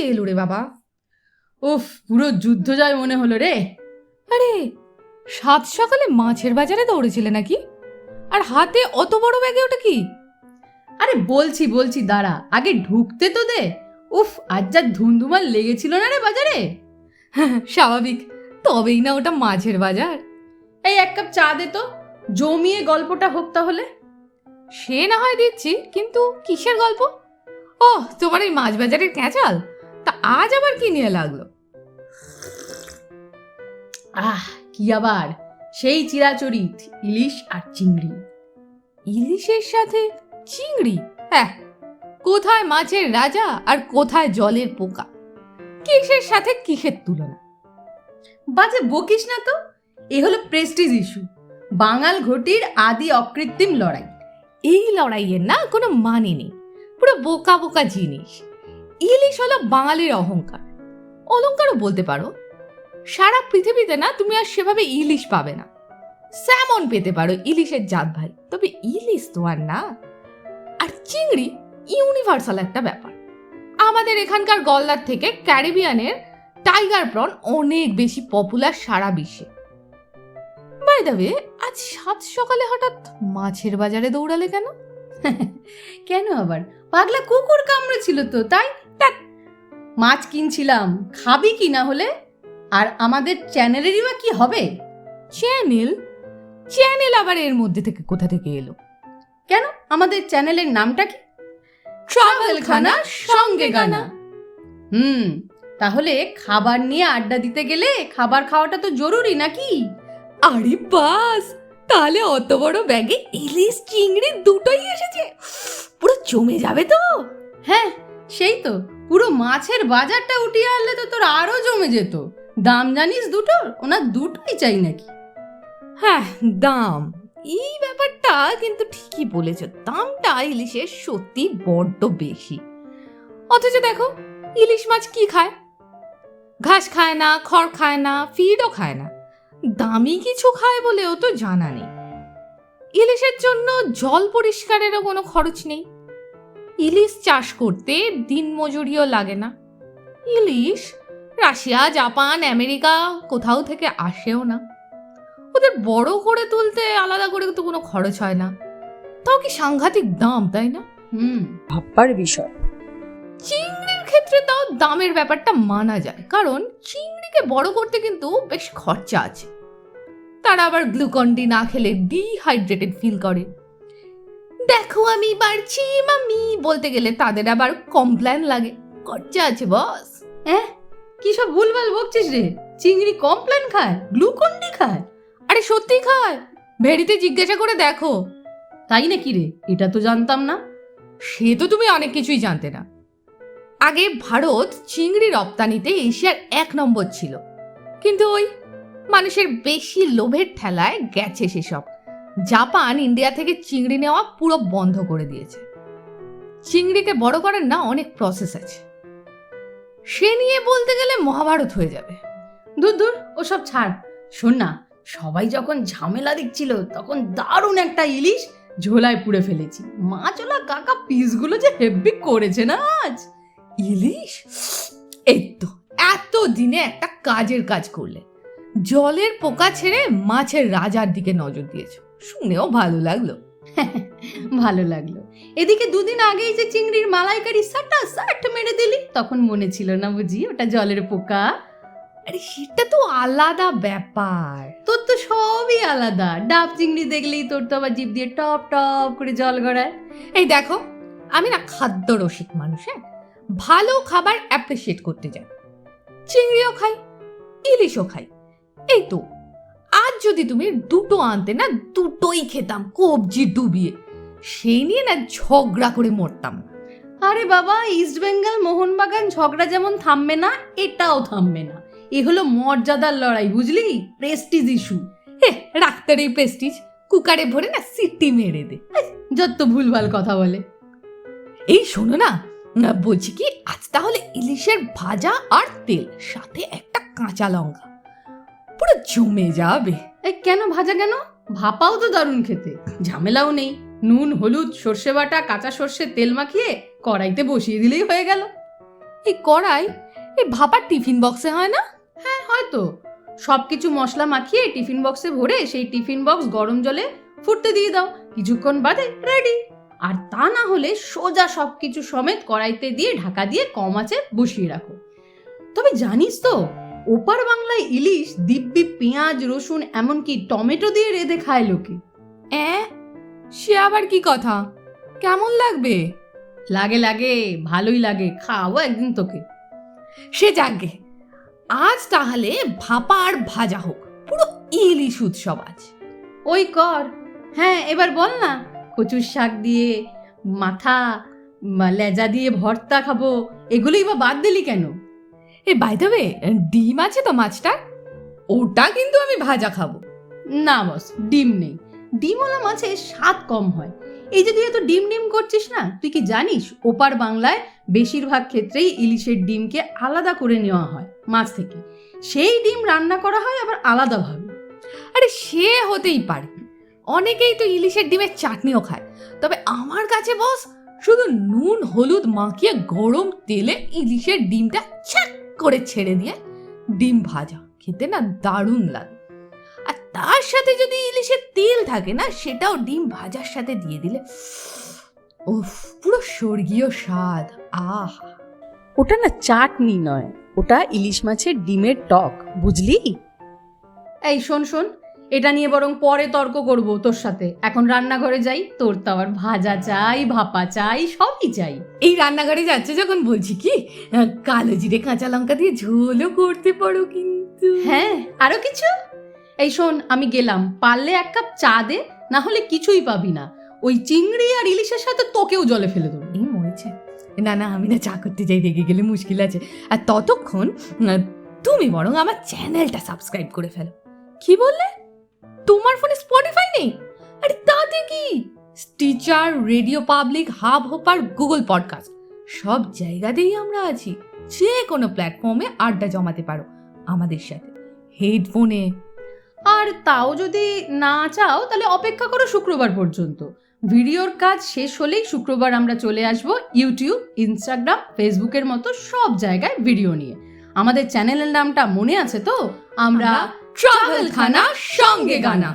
এলো রে বাবা। উফ পুরো যুদ্ধ যায় মনে হলো রে। আরে সাত সকালে মাছের বাজারে দৌড়েছিলে নাকি? আর হাতে অত বড় ব্যাগে ওটা কি? আরে বলছি বলছি দাঁড়া আগে ঢুকতে তো দে। উফ আজ যা ধুমধুমার লেগেছিল না রে বাজারে? স্বাভাবিক তবেই না ওটা মাছের বাজার। এই এক কাপ চা দে তো জমিয়ে গল্পটা হোক তাহলে। সে না হয় দিচ্ছি কিন্তু কিসের গল্প? ও তোমার এই মাছ বাজারের ক্যাঁচাল। তা আজ আবার কি নিয়ে লাগল? আহ কি আবার? সেই চিরাচরিত ইলিশ আর চিংড়ি। ইলিশের সাথে চিংড়ি? হ্যাঁ কোথায় মাছের রাজা আর কোথায় জলের পোকা? কিসের সাথে কিসের তুলনা? বাজে বকিস না তো এ হলো প্রেস্টিজ ইস্যু বাঙাল ঘটির আদি অকৃত্রিম লড়াই। এই লড়াইয়ের না কোনো মানে নেই। পুরো বোকা বোকা জিনিস। ইলিশ হলো বাঙালির অহংকার। অলংকারও বলতে পারো। সারা পৃথিবীতে না তুমি আর সেভাবে ইলিশ পাবে না। স্যামন পেতে পারো ইলিশের জাত ভাই, তবে ইলিশ তো আর না। আর চিংড়ি ইউনিভার্সাল একটা ব্যাপার। আমাদের এখানকার গলদার থেকে ক্যারিবিয়ানের টাইগার প্রন অনেক বেশি পপুলার সারা বিশ্বে। বাই দ্য ওয়ে, আজ সাত সকালে হঠাৎ মাছের বাজারে দৌড়ালে কেন? কেন আবার? পাগলা কুকুর কামড়েছিল তো, তাই মাছ কিনছিলাম। খাবি কি না হলে? আর আমাদের চ্যানেলেরই বা কি হবে? চ্যানেল? চ্যানেল আবার এর মধ্যে থেকে কোথা থেকে এলো? কেন? আমাদের চ্যানেলের নামটা কি? ট্রাভেল খানা সঙ্গে গানা। হুম তাহলে খাবার নিয়ে আড্ডা দিতে গেলে খাবার খাওয়াটা তো জরুরি নাকি? আরে বাস তাহলে অত বড় ব্যাগে ইলিশ চিংড়ি দুটোই এসেছে। পুরো জমে যাবে তো? হ্যাঁ সেই তো, পুরো মাছের বাজারটা উঠিয়ে আনলে তো তোর আরও জমে যেত। দাম জানিস দুটোর ওনার দুটোই চাই নাকি। হ্যাঁ দাম। এই ব্যাপারটা কিন্তু ঠিকই বলেছ। দামটা ইলিশের সত্যি বড্ড বেশি। অথচ দেখো, ইলিশ মাছ কি খায়? ঘাস খায় না, খড় খায় না ফিডও খায় না। দামি কিছু খায় বলেও তো জানা নেই। ইলিশের জন্য জল পরিষ্কারেরও কোনো খরচ নেই। ইলিশ চাষ করতে দিন মজুরিও লাগে না। ইলিশ রাশিয়া জাপান আমেরিকা কোথাও থেকে আসেও না। ওদের বড় করে তুলতে আলাদা করে তো কোনো খরচ হয় না। তাও কি সাংঘাতিক দাম তাই না? হুম। ভাববার বিষয়। চিংড়ির ক্ষেত্রে তাও দামের ব্যাপারটা মানা যায় কারণ চিংড়িকে বড় করতে কিন্তু বেশ খরচা আছে। তারা আবার গ্লুকন ডি না খেলে ডিহাইড্রেটেড ফিল করে। দেখো আমি বাড়ছি মামি বলতে গেলে তাদের আবার কমপ্ল্যান লাগে। খরচা আছে বস হ্যাঁ? কি সব ভুলভাল বকছিস রে? চিংড়ি কমপ্লেন খায় গ্লুকন ডি খায়। আরে সত্যি খায়? ভেড়িতে জিজ্ঞাসা করে দেখো। তাই নাকি রে? এটা তো জানতাম না। সে তো তুমি অনেক কিছুই জানতে না। আগে ভারত চিংড়ি রপ্তানিতে এশিয়ার এক নম্বর ছিল। কিন্তু ওই মানুষের বেশি লোভের ঠেলায় গেছে সেসব। জাপান ইন্ডিয়া থেকে চিংড়ি নেওয়া পুরো বন্ধ করে দিয়েছে। চিংড়িকে বড় করার না অনেক প্রসেস আছে। সে নিয়ে বলতে গেলে মহাভারত হয়ে যাবে। দূর দূর ওসব ছাড়। শোন না সবাই যখন ঝামেলা দিচ্ছিল তখন দারুণ একটা ইলিশ ঝোলায় পুড়ে ফেলেছি। মাছওলা কাকা পিসগুলো যে হেব্বি করেছে না আজ। ইলিশ? এই তো এত দিনে একটা কাজের কাজ করলে। জলের পোকা ছেড়ে মাছের রাজার দিকে নজর দিয়েছ। শুনেও ভালো লাগল। ভালো লাগল। এদিকে দুদিন আগেই যে চিংড়ির মালাইকারি সাটা সাট মেরে দিলি, তখন মনে ছিল না বুঝি, ওটা জলের পোকা। আরে, সেটা তো আলাদা ব্যাপার। তোর তো সবই আলাদা। ডাব চিংড়ি দেখলেই তোর তো আবার জিভ দিয়ে টপ টপ করে জল গড়ায়। এই দেখো, আমি না খাদ্য রসিক মানুষ হ্যাঁ? ভালো খাবার অ্যাপ্রিসিয়েট করতে যাই। চিংড়িও খাই, ইলিশও খাই। এই তো যদি তুমি দুটো আনতে না দুটোই খেতাম কবজি ডুবিয়ে। সেই নিয়ে না ঝগড়া করে মরতাম। আরে বাবা ইস্ট বেঙ্গল মোহনবাগান ঝগড়া যেমন থামবে না এটাও থামবে না। এ হলো মর্যাদার লড়াই বুঝলি? প্রেস্টিজ ইস্যু হে রাখতার এই প্রেস্টিজ কুকারে ভরে না সিটি মেরে দে। যত ভুলভাল কথা বলে। এই শোনো না, বলছি কি আজ তাহলে ইলিশের ভাজা আর তেল সাথে একটা কাঁচা লঙ্কা। পুরো জমে যাবে। এই কেন ভাজা কেন? ভাপাও তো দারুণ খেতে। ঝামেলাও নেই। নুন হলুদ সর্ষে বাটা কাঁচা সর্ষে তেল মাখিয়ে কড়াইতে বসিয়ে দিলেই হয়ে গেল। এই কড়াই এই ভাপার টিফিন বক্সে হয় না? হ্যাঁ হয়তো। সব কিছু মশলা মাখিয়ে টিফিন বক্সে ভরে সেই টিফিন বক্স গরম জলে ফুটতে দিয়ে দাও। কিছুক্ষণ বাদে রেডি। আর তা না হলে সোজা সব কিছু সমেত কড়াইতে দিয়ে ঢাকা দিয়ে কম আঁচে বসিয়ে রাখো। তবে জানিস তো ওপার বাংলায় ইলিশ দিব্যি পেঁয়াজ রসুন এমনকি টমেটো দিয়ে রেঁধে খায় লোকে। এ? সে আবার কি কথা? কেমন লাগবে? লাগে লাগে ভালোই লাগে খাওয়াবো একদিন তোকে। সে যাকে আজ তাহলে ভাপা আর ভাজা হোক পুরো ইলিশ উৎসব আজ। ওই কর। হ্যাঁ এবার বল না কচুর শাক দিয়ে মাথা লেজা দিয়ে ভর্তা খাব এগুলোই বা বাদ দিলি কেন? এ বাই দেবে ডিম আছে তো মাছটা ওটা কিন্তু আমি ভাজা খাব। না বস ডিম নেই। ডিমওয়ালা মাছে স্বাদ কম হয়। এই যে তুই এত ডিম ডিম করছিস না, তুই কি জানিস, ওপার বাংলায় বেশিরভাগ ক্ষেত্রেই ইলিশের ডিমকে আলাদা করে নেওয়া হয় মাছ থেকে। সেই ডিম রান্না করা হয় আবার আলাদাভাবে। আরে, সে হতেই পারে। অনেকেই তো ইলিশের ডিমের চাটনিও খায়। তবে আমার কাছে বস শুধু নুন, হলুদ মাখিয়ে গরম তেলে ইলিশের ডিমটা ছ্যাক করে ছেড়ে দিয়ে ডিম ভাজা খেতে না দারুণ লাগে। আর তার সাথে যদি ইলিশের তেল থাকে না সেটাও ডিম ভাজার সাথে দিয়ে দিলে ও পুরো স্বর্গীয় স্বাদ আহ। ওটা না চাটনি নয় ওটা ইলিশ মাছের ডিমের টক বুঝলি? এই শোন শোন এটা নিয়ে বরং পরে তর্ক করব তোর সাথে। এখন রান্নাঘরে যাই তোর তো আবার ভাজা চাই ভাপা চাই সবই চাই। এই রান্নাঘরে যাচ্ছে যখন বলছি কি কালো জিরে কাঁচা লঙ্কা দিয়ে ঝোলও করতে পারো কিন্তু। হ্যাঁ আরও কিছু? এই শোন আমি গেলাম। পারলে এক কাপ চা দে না হলে কিছুই পাবি না। ওই চিংড়ি আর ইলিশের সাথে তোকেও জলে ফেলে দেবো। এই মরেছে। না না আমি না চা করতে যাই রেগে গেলে মুশকিল আছে। আর ততক্ষণ তুমি বরং আমার চ্যানেলটা সাবস্ক্রাইব করে ফেলো। কি বললে? তোমার ফোনে স্পটিফাই নেই? আরে তাতে কি? Stitcher RadioPublic Hubhopper Google podcast সব জায়গাতেই আমরা আছি। যে কোনো প্ল্যাটফর্মে আড্ডা জমাতে পারো আমাদের সাথে। হেডফোনে আর তাও যদি না চাও, তাহলে অপেক্ষা করো শুক্রবার পর্যন্ত। ভিডিওর কাজ শেষ হলেই শুক্রবার আমরা চলে আসব ইউটিউব ইনস্টাগ্রাম ফেসবুকের মতো সব জায়গায় ভিডিও নিয়ে। আমাদের চ্যানেলের নামটা মনে আছে তো? আমরা ট্রাভেল খানা সঙ্গে গানা।